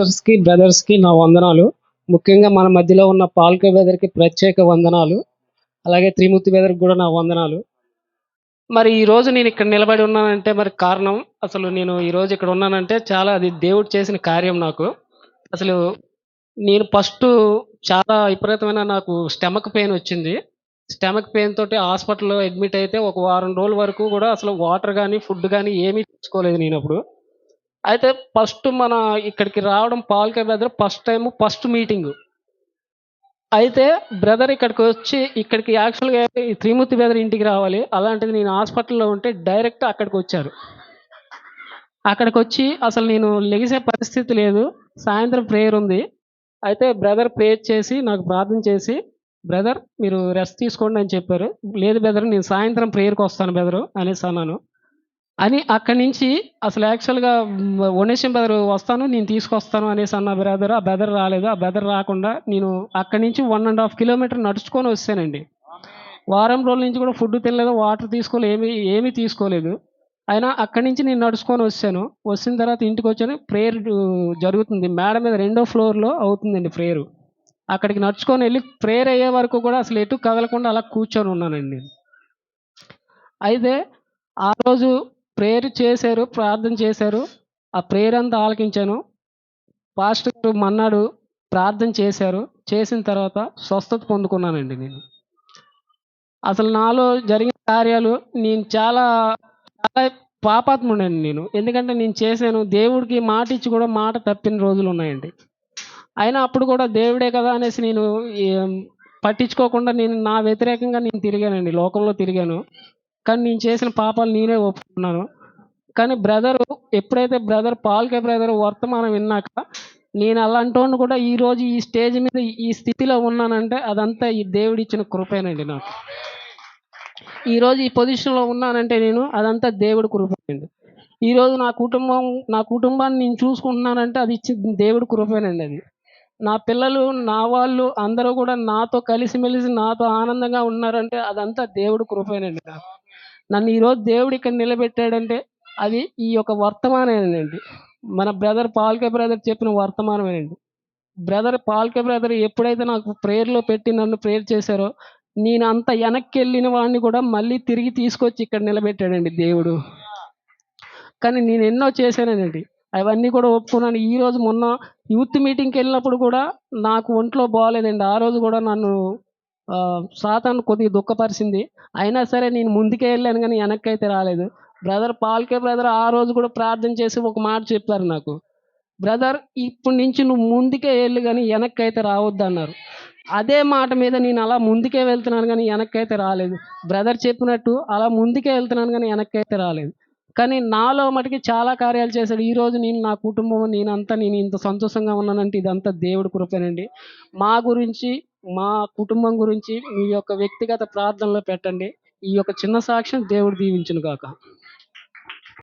సిస్టర్స్కి బ్రదర్స్కి నా వందనాలు. ముఖ్యంగా మన మధ్యలో ఉన్న పాల్క బ్రదర్కి ప్రత్యేక వందనాలు. అలాగే త్రిమూర్తి బ్రదర్కి కూడా నా వందనాలు. మరి ఈ రోజు నేను ఇక్కడ నిలబడి ఉన్నానంటే మరి కారణం అసలు నేను ఈరోజు ఇక్కడ ఉన్నానంటే చాలా అది దేవుడు చేసిన కార్యం నాకు. అసలు నేను ఫస్ట్ చాలా విపరీతమైన నాకు స్టమక్ పెయిన్ వచ్చింది. స్టమక్ పెయిన్ తోటి హాస్పిటల్లో అడ్మిట్ అయితే ఒక వారం రోజుల వరకు కూడా అసలు వాటర్ కానీ ఫుడ్ కానీ ఏమీ తెచ్చుకోలేదు నేను అప్పుడు. అయితే ఫస్ట్ మన ఇక్కడికి రావడం Phalke brother first time first meeting. అయితే బ్రదర్ ఇక్కడికి వచ్చి ఇక్కడికి యాక్చువల్గా ఈ త్రిమూర్తి బ్రదర్ ఇంటికి రావాలి. అలాంటిది నేను హాస్పిటల్లో ఉంటే డైరెక్ట్ అక్కడికి వచ్చారు. అక్కడికి వచ్చి అసలు నేను లెగిసే పరిస్థితి లేదు. సాయంత్రం ప్రేయర్ ఉంది. అయితే బ్రదర్ ప్రేయర్ చేసి నాకు ప్రార్థన చేసి బ్రదర్ మీరు రెస్ట్ తీసుకోండి అని చెప్పారు. లేదు బ్రదర్ నేను సాయంత్రం ప్రేయర్కి వస్తాను బ్రదరు అనేసి అన్నాను. అని అక్కడి నుంచి అసలు యాక్చువల్గా ఒనేషన్ బ్రదర్ వస్తాను నేను తీసుకొస్తాను అనేసి అన్న బ్రదర్ ఆ బ్రదర్ రాలేదు. ఆ బ్రదర్ రాకుండా నేను అక్కడి నుంచి వన్ అండ్ హాఫ్ కిలోమీటర్ నడుచుకొని వచ్చానండి. వారం రోజుల నుంచి కూడా ఫుడ్ తినలేదు వాటర్ తీసుకోలేదు ఏమీ ఏమీ తీసుకోలేదు. అయినా అక్కడి నుంచి నేను నడుచుకొని వచ్చాను. వచ్చిన తర్వాత ఇంటికి వచ్చాను. ప్రేయర్ జరుగుతుంది. మేడ మీద రెండో ఫ్లోర్లో అవుతుందండి ప్రేయర్ అక్కడికి నడుచుకొని వెళ్ళి ప్రేయర్ అయ్యే వరకు కూడా అసలు ఎటు కదలకుండా అలా కూర్చొని ఉన్నానండి అయితే ఆ రోజు ప్రేయర్ చేశారు ప్రార్థన చేశారు. ఆ ప్రేయర్ అంతా ఆలకించాను. పాస్టర్ మన్నాడు ప్రార్థన చేశారు. చేసిన తర్వాత స్వస్థత పొందుకున్నానండి నేను. అసలు నాలో జరిగిన కార్యాలు నేను చాలా చాలా పాపాత్ముడండి నేను. ఎందుకంటే నేను చేశాను దేవుడికి మాట ఇచ్చి కూడా మాట తప్పిన రోజులు ఉన్నాయండి. అయినా అప్పుడు కూడా దేవుడే కదా అనేసి నేను పట్టించుకోకుండా నేను నా వ్యతిరేకంగా నేను తిరిగానండి. లోకంలో తిరిగాను. కానీ నేను చేసిన పాపాలు నేనే ఒప్పుకున్నాను. కానీ బ్రదర్ ఎప్పుడైతే బ్రదర్ పాల్కే బ్రదర్ వర్తమానం విన్నాక నేను అలాంటోని కూడా ఈ రోజు ఈ స్టేజ్ మీద ఈ స్థితిలో ఉన్నానంటే అదంతా ఈ దేవుడు ఇచ్చిన కృపేనండి నాకు. ఈరోజు ఈ పొజిషన్లో ఉన్నానంటే నేను అదంతా దేవుడి కృపేనండి. ఈ రోజు నా కుటుంబం నా కుటుంబాన్ని నేను చూసుకుంటున్నానంటే అది ఇచ్చిన దేవుడి కృపేనండి అది. నా పిల్లలు నా వాళ్ళు అందరూ కూడా నాతో కలిసిమెలిసి నాతో ఆనందంగా ఉన్నారంటే అదంతా దేవుడు కృపేనండి నాకు. నన్ను ఈరోజు దేవుడు ఇక్కడ నిలబెట్టాడంటే అది ఈ యొక్క వర్తమానేనండి మన బ్రదర్ పాల్కే బ్రదర్ చెప్పిన వర్తమానమేనండి. బ్రదర్ పాల్కే బ్రదర్ ఎప్పుడైతే నాకు ప్రేయర్లో పెట్టి నన్ను ప్రేయర్ చేశారో నేను అంత వెనక్కి వెళ్ళిన వాడిని కూడా మళ్ళీ తిరిగి తీసుకొచ్చి ఇక్కడ నిలబెట్టాడండి దేవుడు. కానీ నేను ఎన్నో చేశానండి. అవన్నీ కూడా ఒప్పుకున్నాను. ఈ రోజు మొన్న యూత్ మీటింగ్కి వెళ్ళినప్పుడు కూడా నాకు ఒంట్లో బాగాలేదండి. ఆ రోజు కూడా నన్ను సాతాను కొద్దిగా దుఃఖపరిచింది. అయినా సరే నేను ముందుకే వెళ్ళాను కానీ వెనక్కి అయితే రాలేదు. బ్రదర్ పాల్కే బ్రదర్ ఆ రోజు కూడా ప్రార్థన చేసి ఒక మాట చెప్పారు నాకు. బ్రదర్ ఇప్పటి నుంచి నువ్వు ముందుకే వెళ్ళు కానీ వెనక్కి అయితే రావద్దు అన్నారు. అదే మాట మీద నేను అలా ముందుకే వెళ్తున్నాను కానీ వెనక్కి అయితే రాలేదు. బ్రదర్ చెప్పినట్టు అలా ముందుకే వెళ్తున్నాను కానీ వెనక్కి అయితే రాలేదు. కానీ నాలో మటుకి చాలా కార్యాలు చేశాడు. ఈరోజు నేను నా కుటుంబం నేనంతా నేను ఇంత సంతోషంగా ఉన్నానంటే ఇదంతా దేవుడి కృపేనండి. మా గురించి మా కుటుంబం గురించి మీ యొక్క వ్యక్తిగత ప్రార్థనలో పెట్టండి. ఈ యొక్క చిన్న సాక్ష్యం దేవుడు దీవించును గాక